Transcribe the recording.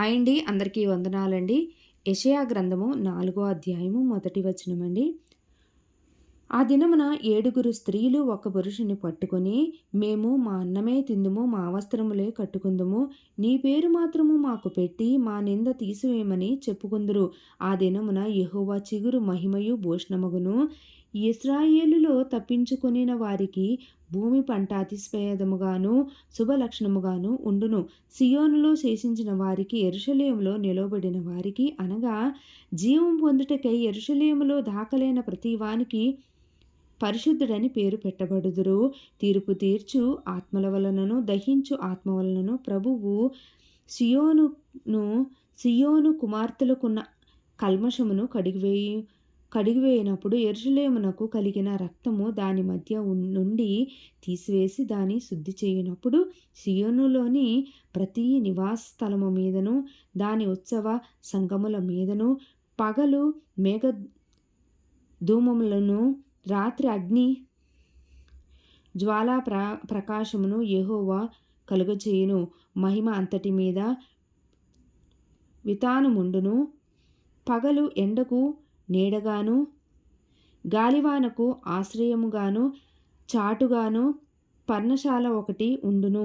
Hi అండి అందరికీ వందనాలండి. యషయా గ్రంథము నాలుగో అధ్యాయము మొదటి వచనమండి. ఆ దినమున ఏడుగురు స్త్రీలు ఒక పురుషుని పట్టుకొని మేము మా అన్నమే తిందుము మా వస్త్రములే కట్టుకుందుము. నీ పేరు మాత్రము మాకు పెట్టి మా నింద తీసివేయమని చెప్పుకుందురు. ఆ దినమున యహోవా చిగురు మహిమయు భూషణమగును. ఇస్రాయేలులో తప్పించుకొనిన వారికి భూమి పంట అతిస్పేదముగాను శుభలక్షణముగాను ఉండును. సియోనులో శేషించిన వారికి ఎరుషలేములో నిలవబడిన వారికి అనగా జీవం పొందుటకై ఎరుషలేములో దాఖలైన ప్రతి వానికి పరిశుద్ధుడని పేరు పెట్టబడుదురు. తీర్పు తీర్చు ఆత్మల వలనను దహించు ఆత్మ వలనను ప్రభువు సియోనును సియోను కుమార్తెలకున్న కల్మషమును కడిగివేయి. కడిగివేయనప్పుడు ఎరుషులేమునకు కలిగిన రక్తము దాని మధ్య నుండి తీసివేసి దాని శుద్ధి చేయనప్పుడు సియోనులోని ప్రతి నివాస స్థలము మీదను దాని ఉత్సవ సంగముల మీదను పగలు మేఘ ధూమములను రాత్రి అగ్ని జ్వాలా ప్ర ప్రకాశమును యహోవా కలుగచేయును. మహిమ అంతటి మీద వితానముండును. పగలు ఎండకు నీడగాను గాలివానకు ఆశ్రయముగాను చాటుగాను పర్ణశాల ఒకటి ఉండును.